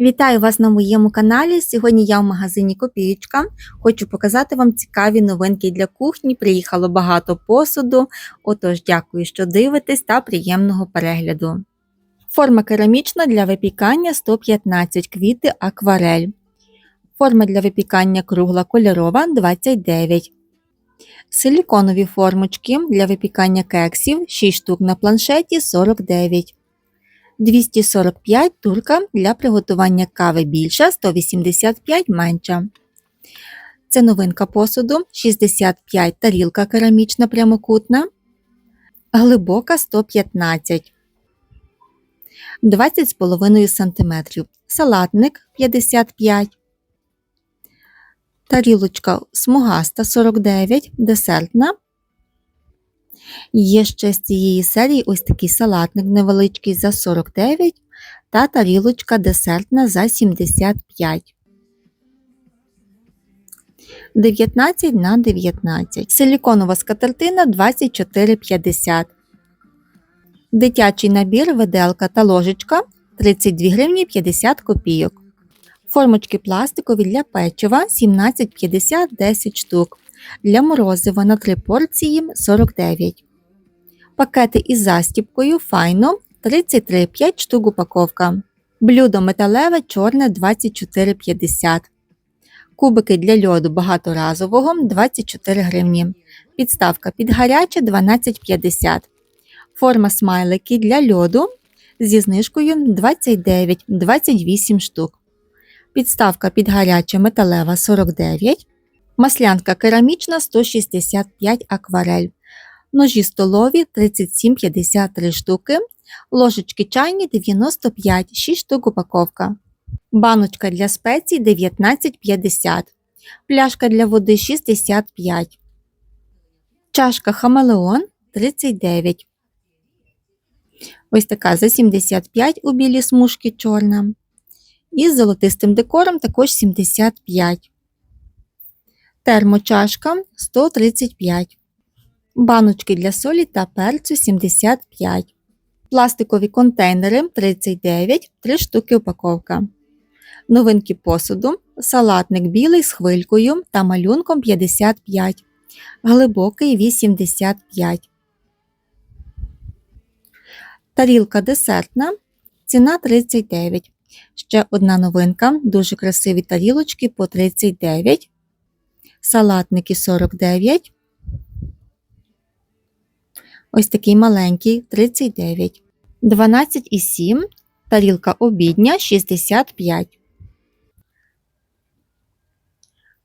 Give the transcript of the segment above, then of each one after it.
Вітаю вас на моєму каналі. Сьогодні я в магазині Копієчка. Хочу показати вам цікаві новинки для кухні. Приїхало багато посуду. Отож, дякую, що дивитесь та приємного перегляду. Форма керамічна для випікання 115 квіти акварель. Форма для випікання кругла кольорова 29. Силіконові формочки для випікання кексів 6 штук на планшеті 49. 245 турка для приготування кави більша, 185 менша. Це новинка посуду 65 тарілка керамічна прямокутна, глибока 115, 20,5 см, салатник 55, тарілочка смугаста 49, десертна Є ще з цієї серії ось такий салатник невеличкий за 49 та тарілочка десертна за 75. 19 на 19. Силіконова скатертина 24,50. Дитячий набір виделка та ложечка 32 гривні 50 копійок. Формочки пластикові для печива 17,50 10 штук. Для морозива на 3 порції 49. Пакети із застіпкою файно 33 5 штук упаковка. Блюдо металеве чорне 24,50. Кубики для льоду багаторазового 24 гривні. Підставка під гаряче 12,50. Форма смайлики для льоду зі знижкою 29-28 штук. Підставка під гаряче металева 49. Маслянка керамічна 165 акварель. Ножі столові 37,53 штуки. Ложечки чайні 95, 6 штук упаковка. Баночка для спецій 19,50. Пляшка для води 65. Чашка хамелеон 39. Ось така за 75 у білій смужки чорна. І з золотистим декором також 75. Термочашка 135. Баночки для солі та перцю 75. Пластикові контейнери 39, 3 штуки упаковка. Новинки посуду. Салатник білий з хвилькою та малюнком 55. Глибокий 85. Тарілка десертна. Ціна 39. Ще одна новинка. Дуже красиві тарілочки по 39. Салатники 49. Ось такий маленький 39. 12,7. Тарілка обідня 65.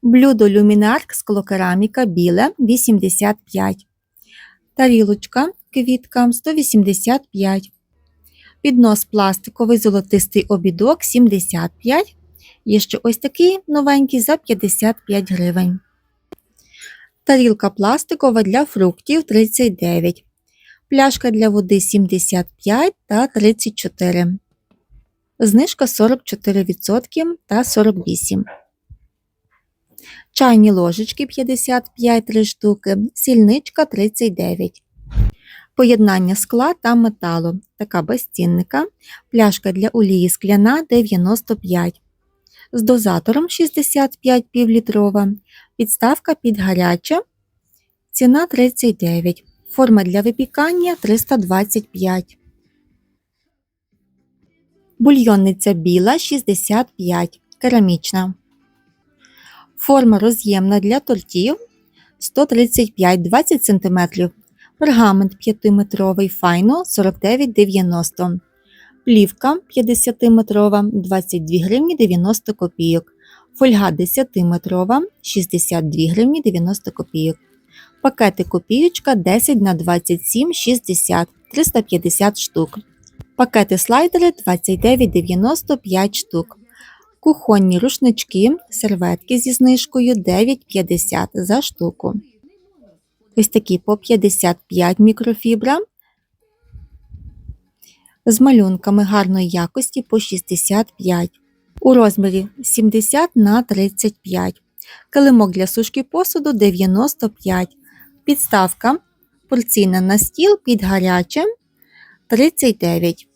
Блюдо люмінарк склокераміка біле 85. Тарілочка квітка 185. Піднос пластиковий золотистий обідок 75. Є ще ось такий новенький за 55 гривень. Тарілка пластикова для фруктів 39. Пляшка для води 75 та 34. Знижка 44% та 48. Чайні ложечки 55 3 штуки, сільничка 39. Поєднання скла та металу. Така безцінника. Пляшка для олії скляна 95. З дозатором 65 півлітрова. Підставка під гаряча. Ціна 39. Форма для випікання 325. Бульйонниця біла 65. Керамічна. Форма роз'ємна для тортів 135-20 см. Пергамент 5-метровий файно 49,90 Плівка 50-метрова 22 гривні 90 копійок. Фольга 10-метрова 62 гривні 90 копійок. Пакети копієчка 10 на 27 60 350 штук. Пакети слайдери 29,95 штук. Кухонні рушнички, серветки зі знижкою 9,50 за штуку. Ось такі по 55 мікрофібра. З малюнками гарної якості по 65 у розмірі 70 на 35. Килимок для сушки посуду 95. Підставка порційна на стіл під гарячим 39.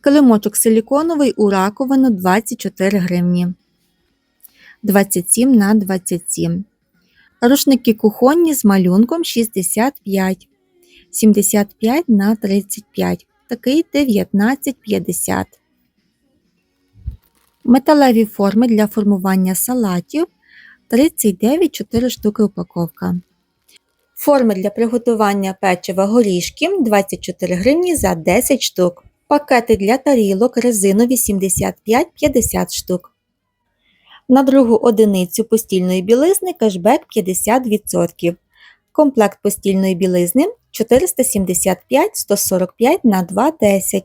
Килимочок силіконовий у раковину 24 гривні. 27 на 27. Рушники кухонні з малюнком 65. 75 на 35. Такий 19,50. Металеві форми для формування салатів 39 4 штуки упаковка. Форми для приготування печива горішки 24 гривні за 10 штук. Пакети для тарілок резинові 75-50 штук. На другу одиницю постільної білизни кешбек 50%. Комплект постільної білизни 475-145 на 2,10.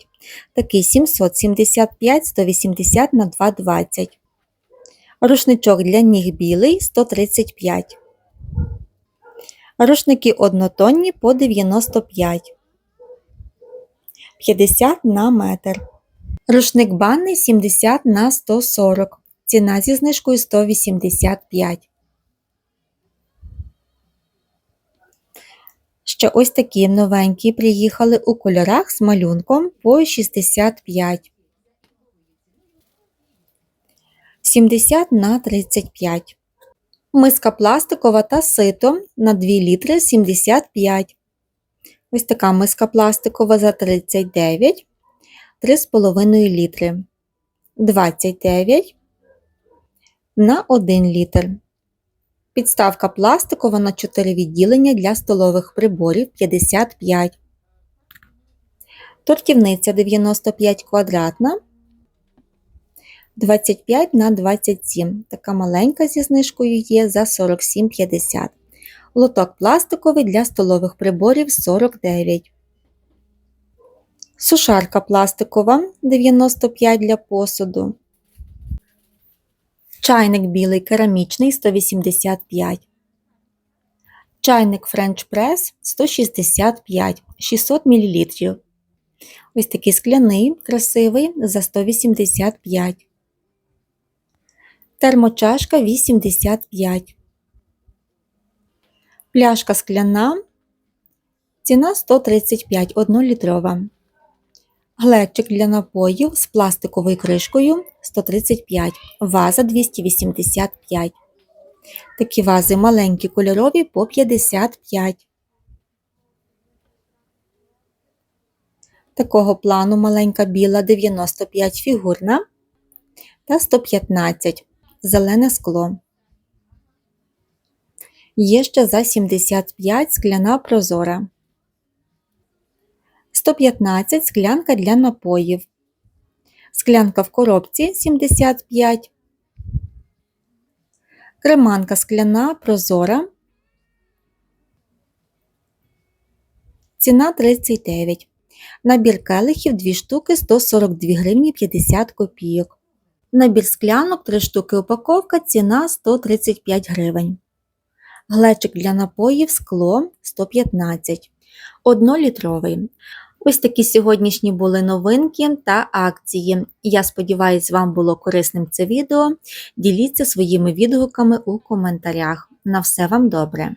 Такий 775-180 на 2,20. Рушничок для ніг білий 135. Рушники однотонні по 95. 50 на метр. Рушник банний 70 на 140. Ціна зі знижкою 185. Ще ось такі новенькі приїхали у кольорах з малюнком по 65. 70 на 35. Миска пластикова та сито на 2 літри 75. Ось така миска пластикова за 39, 3,5 літри. 29 на 1 літр. Підставка пластикова на 4 відділення для столових приборів 55. Тортівниця 95 квадратна. 25 на 27. Така маленька зі знижкою є за 47,50. Лоток пластиковий для столових приборів 49. Сушарка пластикова 95 для посуду. Чайник білий керамічний 185. Чайник French Press 165 600 мл. Ось такий скляний, красивий за 185. Термочашка 85. Пляшка скляна. Ціна 135 1 літрова. Глечик для напоїв з пластиковою кришкою 135, ваза 285. Такі вази маленькі кольорові по 55. Такого плану маленька біла 95 фігурна та 115 зелене скло. Є ще за 75 скляна прозора. 115 склянка для напоїв. Склянка в коробці 75. Креманка скляна прозора. Ціна 39. Набір келихів 2 штуки 142 гривні 50 копійок. Набір склянок 3 штуки упаковка, ціна 135 гривень. Глечик для напоїв скло 115. 1-літровий. Ось такі сьогоднішні були новинки та акції. Я сподіваюся, вам було корисним це відео. Діліться своїми відгуками у коментарях. На все вам добре!